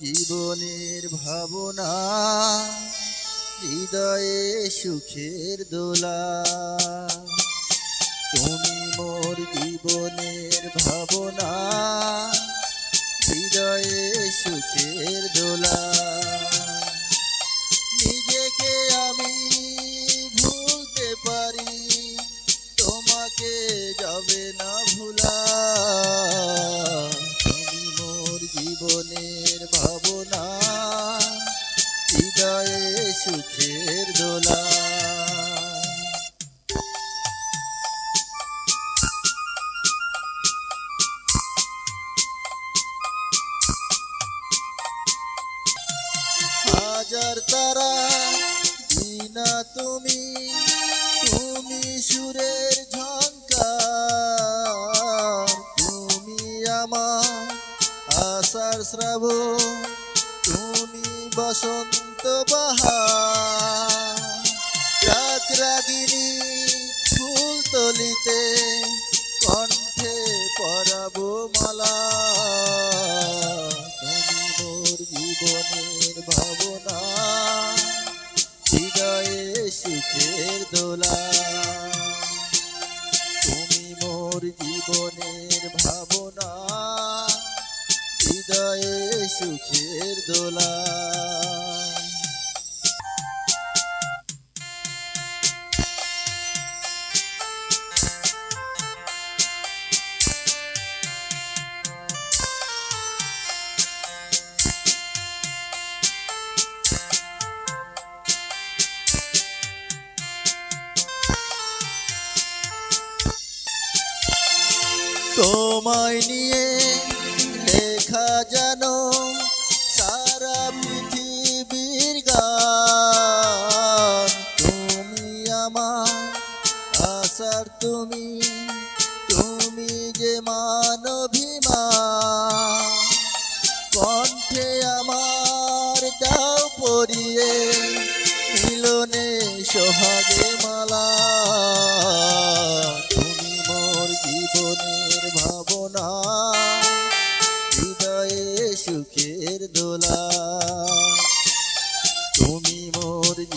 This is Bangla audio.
জীবনের ভাবনা হৃদয়ে সুখের দোলা। তুমি মোর জীবনের ভাবনা হৃদয়ে সুখের দোলা। হাজার তারা দিনা তুমি তুমি সুরের ঝঙ্কার তুমি আমার আশার শ্রাব তুমি বসন্ত বাহার। রাগ রাগিনী ফুল তলিতে কণ্ঠে পরাবো মালা, তুমি মোর জীবনের ভাবনা সুখের দোলা। তুমি মোর জীবনের ভাবনা হৃদয়ে সুখের দোলা। তোমায় নিয়ে লেখা যেন সারা পৃথিবীর গান। তুমি আমার আশার তুমি তুমি যে মানভিমান কণ্ঠে আমার দাও পরিয়ে, মিলনে সোহাগে মালা।